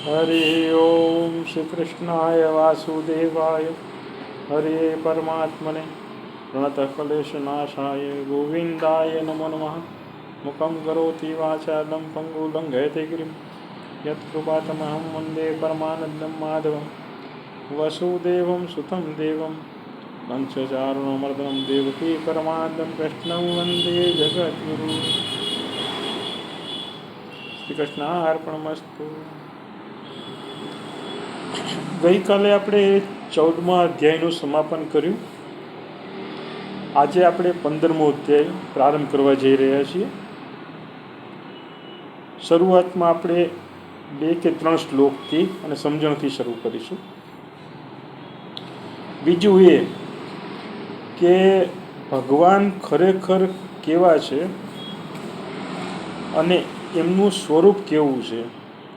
હરિ ઓમ શ્રી કૃષ્ણાય વાસુદેવાય હરે પરમાત્મને પ્રણત કલેશ નાશાય ગોવિંદાય નમો નમઃ મુખમ કરોતિ વાચાલમ પંગુ લંઘયતે ગિરિમ યત્કૃપાતમહં વંદે પરમાનંદં માધવમ વસુદેવમ સુતમ દેવમ પંચચારુણમર્દనం દેવકી પરમાનંદં કૃષ્ણં વંદે જગદ્ગુરુ શ્રી કૃષ્ણાર્પણમસ્તુ ગઈકાલે આપણે ચૌદમા અધ્યાયનું સમાપન કર્યું. આજે આપણે પંદરમો અધ્યાય પ્રારંભ કરવા જઈ રહ્યા છીએ. શરૂઆતમાં આપણે બે કે ત્રણ શ્લોકથી અને સમજણથી શરૂ કરીશું. બીજું એ કે ભગવાન ખરેખર કેવા છે અને એમનું સ્વરૂપ કેવું છે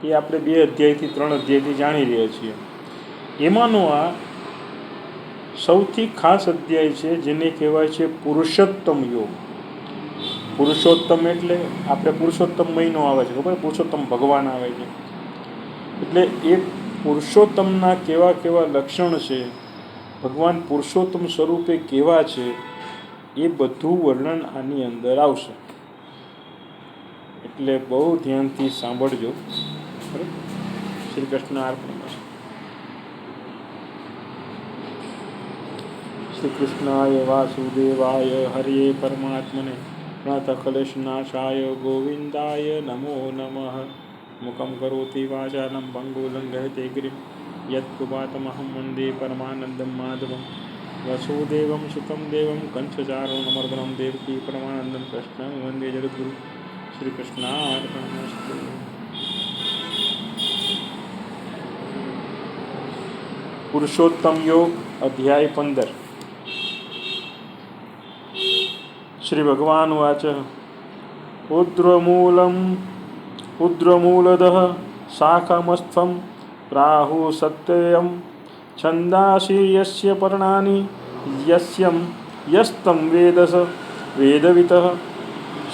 એ આપણે બે અધ્યાયથી ત્રણ અધ્યાયથી જાણી રહ્યા છીએ. એમાંનો આ સૌથી ખાસ અધ્યાય છે જેને કહેવાય છે પુરુષોત્તમ યોગ. પુરુષોત્તમ એટલે આપણે પુરુષોત્તમ મહિનો આવે છે, ખબર પુરુષોત્તમ ભગવાન આવે છે. એટલે એ પુરુષોત્તમના કેવા કેવા લક્ષણ છે, ભગવાન પુરુષોત્તમ સ્વરૂપે કેવા છે, એ બધું વર્ણન આની અંદર આવશે. એટલે બહુ ધ્યાનથી સાંભળજો. શ્રી કૃષ્ણ અર્પણ શ્રી કૃષ્ણાય વાસુદેવાય હરિયે પરમાત્મને પ્રાત કલેશનાશાય ગોવિંદાય નમો નમઃ મુખમ કરોતિ વાચાલમ પંગુલંઘયતે ગિરિમ યત્કુપાતમહં વંદે પરમાનંદં માધવમ વસુદેવમ સુખમ દેવમ કંઠચારુણમર્દનમ દેવકી પરમાનંદં કૃષ્ણં વંદે જગદગુરુ શ્રી કૃષ્ણાર્પણમસ્તુ પુરુષોત્તમ યોગ અધ્યાય પંદર શ્રી ભગવાન વાચ ઉદ્રમૂલમ ઉદ્રમૂલદ શાખમસ્થમ પ્રાહુ સત્યયમ છંદાસી યસ્ય પર્ણાની યસ્યમ યસ્તમ વેદસ વેદવિત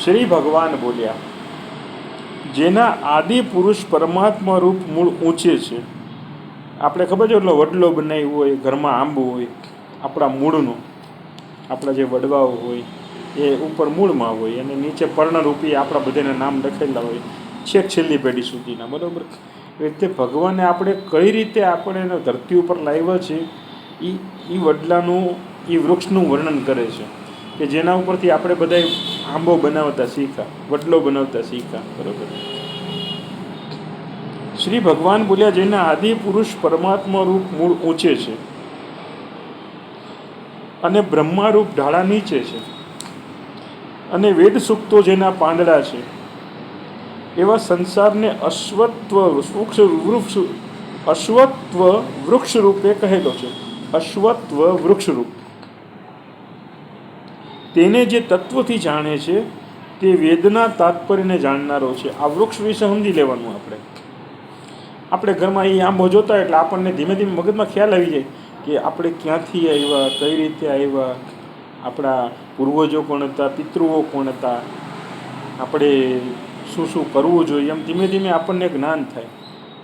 શ્રી ભગવાન બોલ્યા જેના આદિ પુરુષ પરમાત્મા રૂપ મૂળ ઊંચે છે, આપણે ખબર છે એટલો વડલો બનાવ્યો હોય, ઘરમાં આંબો હોય, આપણા મૂળનો, આપણા જે વડવાઓ હોય એ ઉપર મૂળમાં હોય અને નીચે પર્ણરૂપી આપણા બધાના નામ લખેલા હોય. છેક છેલ્લી પેઢી સુધીના, બરાબર? એ રીતે ભગવાને આપણે કઈ રીતે આપણે એને ધરતી ઉપર લાવ્યા છે એ એ વડલાનું એ વૃક્ષનું વર્ણન કરે છે. કે જેના ઉપરથી આપણે બધા આંબો બનાવતા શીખા વડલો બનાવતા શીખા બરાબર? શ્રી ભગવાન બોલ્યા, જેના આદિ પુરુષ પરમાત્મા રૂપ મૂળ ઊંચે છે અને બ્રહ્મારૂપ ઢાળા નીચે છે. અને વેદ સૂક્તો જેના પાંદડા છે, એવા સંસારને અશ્વત્વ વૃક્ષ વૃક્ષ, અશ્વત્વ વૃક્ષ રૂપે કહેલો છે. અશ્વત્વ વૃક્ષરૂપ તેને જે તત્વથી જાણે છે, તે વેદના તાત્પર્યને જાણનારો છે. આ વૃક્ષ વિશે સમજી લેવાનું આપણે. આપણે ઘરમાં એ આંબો જોતા એટલે આપણને ધીમે ધીમે મગજમાં ખ્યાલ આવી જાય કે આપણે ક્યાંથી આવ્યા, કઈ રીતે આવ્યા, આપણા પૂર્વજો કોણ હતા, પિતૃઓ કોણ હતા, આપણે શું શું કરવું જોઈએ, એમ ધીમે ધીમે આપણને જ્ઞાન થાય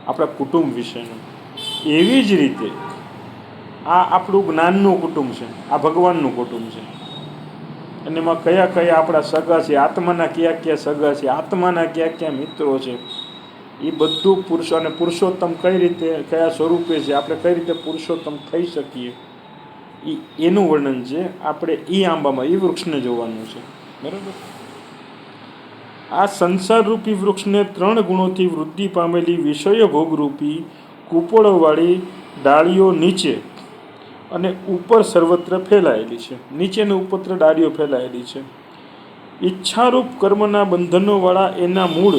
આપણા કુટુંબ વિશેનું. એવી જ રીતે આ આપણું જ્ઞાનનું કુટુંબ છે, આ ભગવાનનું કુટુંબ છે. અને એમાં કયા કયા આપણા સગા છે, આત્માના કયા કયા સગા છે, આત્માના કયા કયા મિત્રો છે, એ બધું પુરુષો અને પુરુષોત્તમ કઈ રીતે, કયા સ્વરૂપે છે, આપણે કઈ રીતે પુરુષોત્તમ થઈ શકીએ? એ એનું વર્ણન છે. આપણે એ આંબામાં એ વૃક્ષને જોવાનું છે. બરાબર? આ સંસારરૂપી વૃક્ષને ત્રણ ગુણોથી વૃદ્ધિ પામેલી વિષય ભોગરૂપી કુપળોવાળી ડાળીઓ નીચે અને ઉપર સર્વત્ર ફેલાયેલી છે. નીચેને ઉપત્ર ડાળીઓ ફેલાયેલી છે. ઈચ્છારૂપ કર્મના બંધનોવાળા એના મૂળ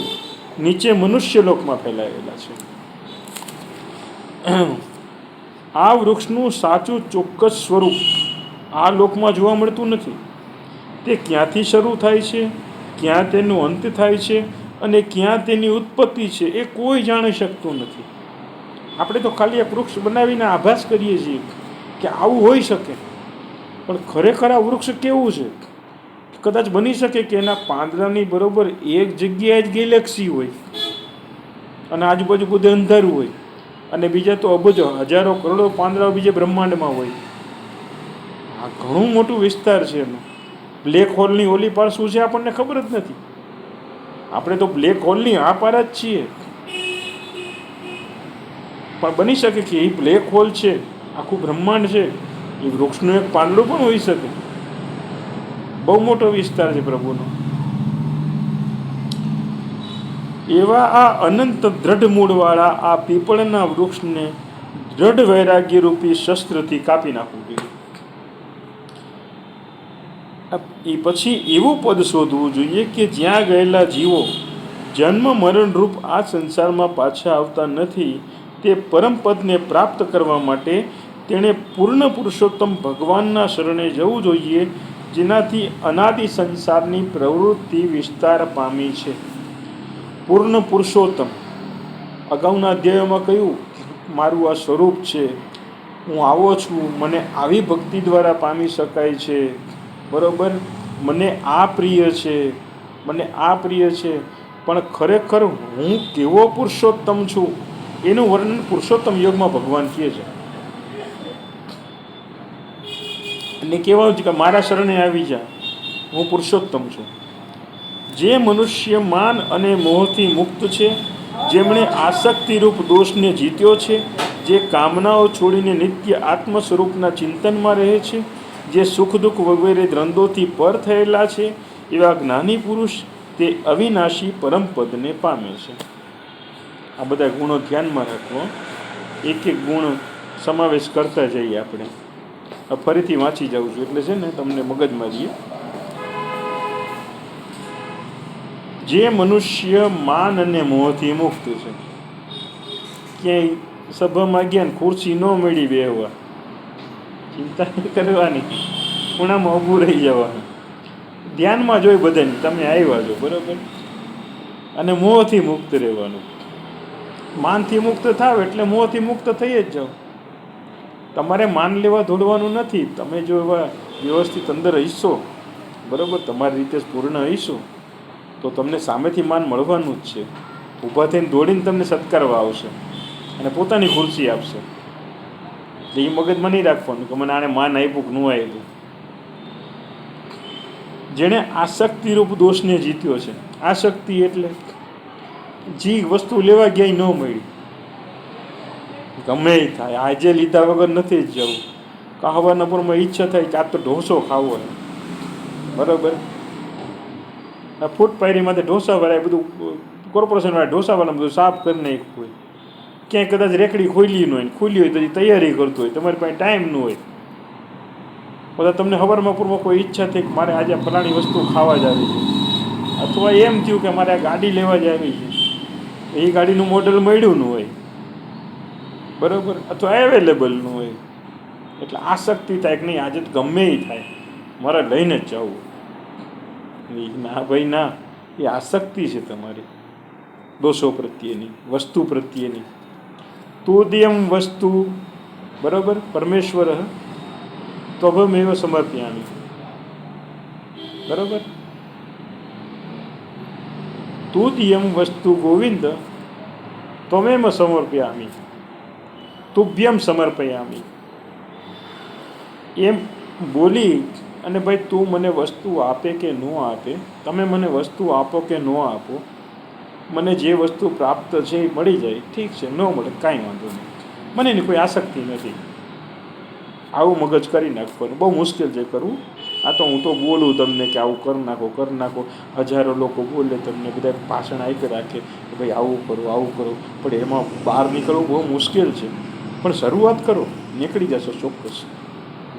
નીચે મનુષ્યલોકમાં ફેલાયેલા છે. આ વૃક્ષનું સાચું ચોક્કસ સ્વરૂપ આ લોકમાં જોવા મળતું નથી. તે ક્યાંથી શરૂ થાય છે, ક્યાં તેનો અંત થાય છે અને ક્યાં તેની ઉત્પત્તિ છે એ કોઈ જાણી શકતું નથી. આપણે તો ખાલી એક વૃક્ષ બનાવીને આભાસ કરીએ છીએ કે આવું હોઈ શકે. પણ ખરેખર આ વૃક્ષ કેવું છે? કદાચ બની શકે કે એના પાંદડાની બરોબર એક જગ્યાએ જ ગેલેક્સી હોય અને આજુબાજુ બધું અંધારું હોય. અને બીજા તો અબજો, હજારો, કરોડો પાંદડાઓ બીજે બ્રહ્માંડમાં હોય. આ ઘણું મોટું વિસ્તાર છે એનું બ્લેક હોલની ઓલી પાર શું છે આપણને ખબર જ નથી. આપણે તો બ્લેક હોલની આ પાર જ છીએ. પણ બની શકે કે એ બ્લેક હોલ છે, આખું બ્રહ્માંડ છે, એ વૃક્ષનું એક પાંદડું પણ હોઈ શકે. બહુ મોટો વિસ્તાર છે પ્રભુનો. એવા આ અનંત દ્રઢ મૂળવાળા આ પીપળના વૃક્ષને દ્રઢ વૈરાગ્ય રૂપી શસ્ત્રથી કાપી નાખવું જોઈએ. એ પછી એવું પદ શોધવું જોઈએ કે જ્યાં ગયેલા જીવો જન્મ, મરણ રૂપ આ સંસારમાં પાછા આવતા નથી, તે પરમ પદને પ્રાપ્ત કરવા માટે તેણે પૂર્ણ પુરુષોત્તમ ભગવાનના શરણે જવું જોઈએ, જેનાથી અનાદિ સંસારની પ્રવૃત્તિ વિસ્તાર પામી છે. પૂર્ણ પુરુષોત્તમ. અગાઉના અધ્યાયોમાં કહ્યું મારું આ સ્વરૂપ છે. હું આવો છું, મને આવી ભક્તિ દ્વારા પામી શકાય છે. બરાબર? મને આ પ્રિય છે. મને આ પ્રિય છે. પણ ખરેખર હું કેવો પુરુષોત્તમ છું? એનું વર્ણન પુરુષોત્તમ યોગમાં ભગવાન કહે છે. અને કહેવાનું છે કે મારા શરણે આવી જા. હું પુરુષોત્તમ છું. જે મનુષ્ય માન અને મોહથી મુક્ત છે, જેમણે આસક્તિરૂપ દોષને જીત્યો છે, જે કામનાઓ છોડીને નિત્ય આત્મ સ્વરૂપના ચિંતનમાં રહે છે, જે સુખ દુઃખ વગેરે દ્રંદોથી પર થયેલા છે, એવા જ્ઞાની પુરુષ તે અવિનાશી પરમપદને પામે છે. આ બધા ગુણો ધ્યાનમાં રાખવો એક એક ગુણ સમાવેશ કરતા જઈએ આપણે. ફરીથી વાંચી જાઉં છું, એટલે છે ને, તમને મગજમાં રહીએ જે મનુષ્ય માન અને મોહથી મુક્ત છે. ક્યાંય સભામાં ગયા ખુરશી ન મળી બેહવા ચિંતા નહીં કરવાની. ખૂણામાં ઊભું રહી જવાનું. ધ્યાનમાં જોઈ બધાને, તમે આવ્યા છો, બરાબર? અને મોહથી મુક્ત રહેવાનું. માનથી મુક્ત થાવ એટલે મોહથી મુક્ત થઈ જ જાઓ. તમારે માન લેવા દોડવાનું નથી. તમે જો એવા વ્યવસ્થિત અંદર હશો બરાબર? તમારી રીતે પૂર્ણ હશો તો તમને સામેથી માન મળવાનું જ છે. ઊભા થઈને દોડીને તમને સત્કારવા આવશે અને પોતાની ખુરશી આપશે. એટલે એ મગજમાં નહીં રાખવાનું કે મને આને માન આપ્યું કે ન આપ્યું. જેણે આસક્તિરૂપ દોષને જીત્યો છે. આસક્તિ એટલે જે વસ્તુ લેવા ગયા ન મળી. ગમે થાય. આજે લીધા વગર નથી જ જવું. કહવાના પરમાં ઈચ્છા થાય કે આ તો ઢોસો ખાવો બરાબર? ફૂટ પાયરીમાંથી ઢોસા એ બધું કોર્પોરેશન વાળા ઢોસાવાળા બધું સાફ કરી નાખ્યું હોય. ક્યાંય કદાચ રેકડી ખોલી ન હોય ખુલ્લી હોય તો તૈયારી કરતું હોય, તમારી પાસે ટાઈમ ન હોય. બધા તમને હવારમાં પૂર્વક કોઈ ઈચ્છા થઈ કે મારે આજે ફલાણી વસ્તુ ખાવા જ આવી છે. અથવા એમ થયું કે મારે આ ગાડી લેવા જ આવી છે. એ ગાડીનું મોડલ મળ્યું ન હોય. બરાબર? અથવા અવેલેબલનું હોય. એટલે આસક્તિ થાય કે નહીં, આજે તો ગમે એ થાય. મારે લઈને જ જવું. ના ભાઈ ના, એ આસક્તિ છે તમારી. દોષો પ્રત્યેની, વસ્તુ પ્રત્યેની. તોદ્યમ વસ્તુ, બરાબર? પરમેશ્વર ત્વભમેવ સમર્પ્યામી. બરાબર? તુદ્યમ વસ્તુ ગોવિંદ ત્વમેવ સમર્પ્યામી. તુભ્યમ સમર્પયામી. એમ બોલી અને ભાઈ તું મને વસ્તુ આપે કે ન આપે? તમે મને વસ્તુ આપો કે ન આપો? મને જે વસ્તુ પ્રાપ્ત છે એ મળી જાય. ઠીક છે, ન મળે કાંઈ વાંધો નહીં. મને એની કોઈ આસક્તિ નથી. આવું મગજ કરી નાખવાનું બહુ મુશ્કેલ છે કરવું. આ તો હું તો બોલું તમને કે આવું કરી નાખો કરી નાખો. હજારો લોકો બોલે તમને, બધા ભાષણ આપી રાખે કે ભાઈ આવું કરો આવું કરો. પણ એમાં બહાર નીકળવું બહુ મુશ્કેલ છે. પણ શરૂઆત કરો. નીકળી જશો ચોક્કસ.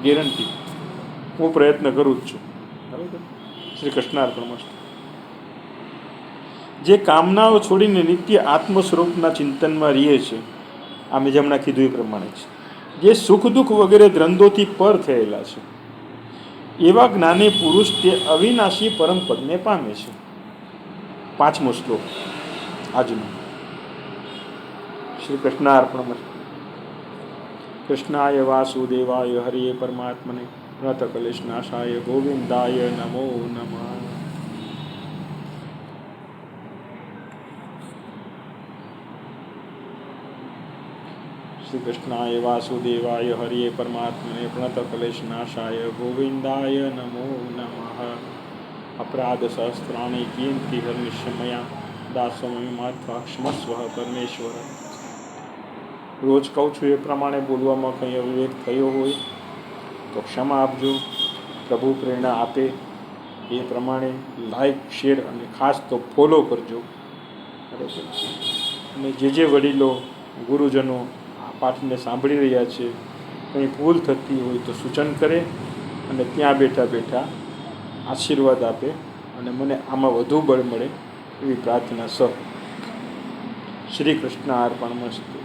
ગેરંટી. હું પ્રયત્ન કરું જ છું. બરાબર? શ્રી કૃષ્ણાર્પણમાં જે કામનાઓ છોડીને નિત્ય આત્મ સ્વરૂપના ચિંતનમાં રહીએ છે આ મેં હમણાં કીધું એ પ્રમાણે છે. જે સુખ દુઃખ વગેરે દ્રંદોથી પર થયેલા છે, એવા જ્ઞાની પુરુષ તે અવિનાશી પરમ પદને પામે છે. પાંચમો શ્લોક. આજનો. શ્રી કૃષ્ણાર્પણ કૃષ્ણાય વાસુદેવાય હરિયે પરમાત્મને. રથ કલેશનાશાય ગોવિંદાય નમો નમઃ શ્રી કૃષ્ણાય વાસુદેવાય હરિએ પરમાત્મને પ્રણતકલેશનાશાય ગોવિંદાય નમો નમઃ અપરાધ સહસ્ત્રાણી કિંતિ હર્નિશમયા દાસમયમાત્વા ક્ષમસ્વ પરમેશ્વર રોજ કહું છું એ પ્રમાણે બોલવામાં કંઈ અવિવેક થયો હોય તો ક્ષમા આપજો. પ્રભુ પ્રેરણા આપે. એ પ્રમાણે લાઈક શેર અને ખાસ તો ફોલો કરજો. બરાબર? અને જે જે વડીલો, ગુરુજનો આ પાઠને સાંભળી રહ્યા છે, કંઈ ભૂલ થતી હોય તો સૂચન કરે અને ત્યાં બેઠા બેઠા આશીર્વાદ આપે અને મને આમાં વધુ બળ મળે એવી પ્રાર્થના સહ. શ્રી કૃષ્ણ અર્પણ મસ્તુ.